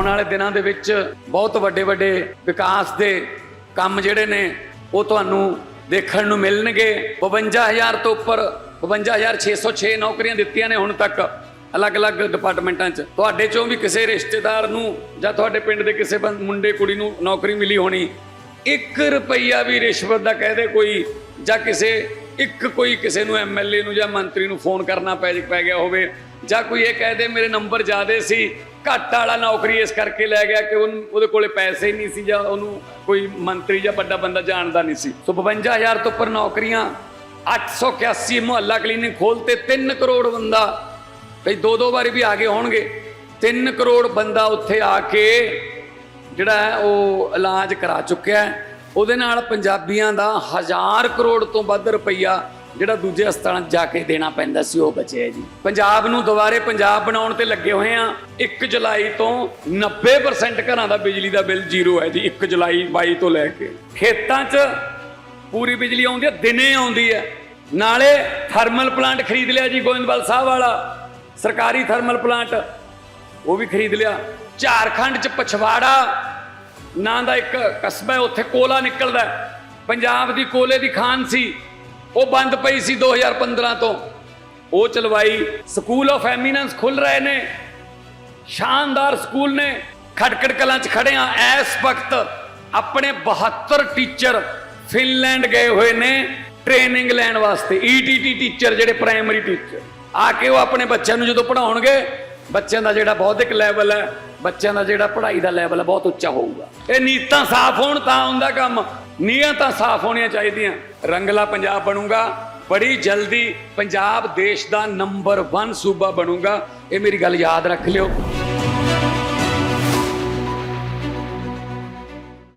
ਆਉਣ ਵਾਲੇ ਦਿਨਾਂ ਦੇ ਵਿੱਚ ਬਹੁਤ ਵੱਡੇ ਵੱਡੇ ਵਿਕਾਸ ਦੇ ਕੰਮ ਜਿਹੜੇ ਨੇ, ਉਹ ਤੁਹਾਨੂੰ ਦੇਖਣ ਨੂੰ ਮਿਲਣਗੇ। 52000 ਤੋਂ ਉੱਪਰ 52606 ਨੌਕਰੀਆਂ ਦਿੱਤੀਆਂ ਨੇ ਹੁਣ ਤੱਕ ਅਲੱਗ-ਅਲੱਗ ਡਿਪਾਰਟਮੈਂਟਾਂ 'ਚ। ਤੁਹਾਡੇ ਚੋਂ ਵੀ ਕਿਸੇ ਰਿਸ਼ਤੇਦਾਰ ਨੂੰ ਜਾਂ ਤੁਹਾਡੇ ਪਿੰਡ ਦੇ ਕਿਸੇ ਮੁੰਡੇ, ਕੁੜੀ ਨੂੰ ਨੌਕਰੀ ਮਿਲੀ ਹੋਣੀ 1 ਰੁਪਈਆ ਵੀ ਰਿਸ਼ਵਤ ਦਾ ਕਹਦੇ ਕੋਈ ਜਾਂ ਕਿਸੇ ਇੱਕ ਕੋਈ ਕਿਸੇ ਨੂੰ ਐਮਐਲਏ ਨੂੰ ਜਾਂ ਮੰਤਰੀ ਨੂੰ ਫੋਨ ਕਰਨਾ ਪੈ ਪੈ ਗਿਆ ਹੋਵੇ ਜਾਂ ਕੋਈ ਇਹ ਕਹਿ ਦੇ ਮੇਰੇ ਨੰਬਰ ਜ਼ਿਆਦੇ ਸੀ, ਘੱਟ ਵਾਲਾ ਨੌਕਰੀ ਇਸ ਕਰਕੇ ਲੈ ਗਿਆ ਕਿ ਉਹਨੂੰ ਉਹਦੇ ਕੋਲੇ ਪੈਸੇ ਨਹੀਂ ਸੀ ਜਾਂ ਉਹਨੂੰ ਕੋਈ ਮੰਤਰੀ ਜਾਂ ਵੱਡਾ ਬੰਦਾ ਜਾਣਦਾ ਨਹੀਂ ਸੀ। ਸੋ 52000 ਤੋਂ ਉੱਪਰ ਨੌਕਰੀਆਂ 881 ਮੁਹੱਲਾ ਕਲੀਨਿਕ ਖੋਲਤੇ 3 ਕਰੋੜ ਬੰਦਾ। ਕਈ ਦੋ ਦੋ ਵਾਰੀ ਵੀ ਆ ਗਏ ਹੋਣਗੇ। 3 ਕਰੋੜ ਬੰਦਾ ਉੱਥੇ ਆ ਕੇ ਜਿਹੜਾ ਉਹ ਇਲਾਜ ਕਰਾ ਚੁੱਕਿਆ ਹੈ। ਉਹਦੇ ਨਾਲ ਪੰਜਾਬੀਆਂ ਦਾ ਹਜ਼ਾਰ ਕਰੋੜ ਤੋਂ ਵੱਧ ਰੁਪਈਆ ਜਿਹੜਾ ਦੂਜੇ ਹਸਪਤਾਲਾਂ 'ਚ ਜਾ ਕੇ ਦੇਣਾ ਪੈਂਦਾ ਸੀ, ਉਹ ਬਚਿਆ ਜੀ। ਪੰਜਾਬ ਨੂੰ ਦੁਬਾਰੇ ਪੰਜਾਬ ਬਣਾਉਣ ਤੇ ਲੱਗੇ ਹੋਏ ਆ 1 ਜੁਲਾਈ ਤੋਂ 90% ਘਰਾਂ ਦਾ ਬਿਜਲੀ ਦਾ ਬਿੱਲ ਜ਼ੀਰੋ ਹੈ ਜੀ 1 ਜੁਲਾਈ 22 ਤੋਂ ਲੈ ਕੇ। ਖੇਤਾਂ 'ਚ ਪੂਰੀ ਬਿਜਲੀ ਆਉਂਦੀ ਹੈ, ਦਿਨੇ ਆਉਂਦੀ ਹੈ। ਨਾਲੇ ਥਰਮਲ ਪਲਾਂਟ ਖਰੀਦ ਲਿਆ ਜੀ ਗੋਇੰਦਵਾਲ ਸਾਹਿਬ ਵਾਲਾ। ਸਰਕਾਰੀ ਥਰਮਲ ਪਲਾਂਟ ਉਹ ਵੀ ਖਰੀਦ ਲਿਆ। ਝਾਰਖੰਡ ਚ ਪਛਵਾੜਾ ਨਾਂ ਦਾ ਇੱਕ ਕਸਬਾ ਹੈ, ਉੱਥੇ ਕੋਲਾ ਨਿਕਲਦਾ ਪੰਜਾਬ ਦੀ ਕੋਲੇ ਦੀ ਖਾਨ ਸੀ, ਉਹ ਬੰਦ ਪਈ ਸੀ 2015 ਤੋਂ। ਉਹ ਚਲਵਾਈ, ਸਕੂਲ ਆਫ ਐਮੀਨੈਂਸ ਖੁੱਲ ਰਹੇ ਨੇ। ਸ਼ਾਨਦਾਰ ਸਕੂਲ ਨੇ, ਖਟਕੜ ਕਲਾਂ ਚ ਖੜੇ ਆ। ਇਸ ਵਕਤ ਆਪਣੇ 72 ਟੀਚਰ ਫਿਨਲੈਂਡ ਗਏ ਹੋਏ ਨੇ ਟ੍ਰੇਨਿੰਗ ਲੈਣ ਵਾਸਤੇ ਈਟੀਟੀ ਟੀਚਰ ਜਿਹੜੇ ਪ੍ਰਾਇਮਰੀ ਟੀਚਰ ਆ ਕੇ ਉਹ ਆਪਣੇ ਬੱਚਿਆਂ ਨੂੰ ਜਦੋਂ ਪੜਾਉਣਗੇ ਬੱਚਿਆਂ ਦਾ ਜਿਹੜਾ ਬੌਧਿਕ ਲੈਵਲ ਹੈ, ਬੱਚਿਆਂ ਦਾ ਜਿਹੜਾ ਪੜ੍ਹਾਈ ਦਾ ਲੈਵਲ ਹੈ, ਬਹੁਤ ਉੱਚਾ ਹੋਊਗਾ। ਇਹ ਨੀਤਾਂ ਸਾਫ਼ ਹੋਣ ਤਾਂ ਹੁੰਦਾ ਕੰਮ ਨੀਅਤਾਂ ਸਾਫ਼ ਹੋਣੀਆਂ ਚਾਹੀਦੀਆਂ। ਰੰਗਲਾ ਪੰਜਾਬ ਬਣੂਗਾ, ਬੜੀ ਜਲਦੀ ਪੰਜਾਬ ਦੇਸ਼ ਦਾ ਨੰਬਰ 1 ਸੂਬਾ ਬਣੂਗਾ। ਇਹ ਮੇਰੀ ਗੱਲ ਯਾਦ ਰੱਖ ਲਿਓ।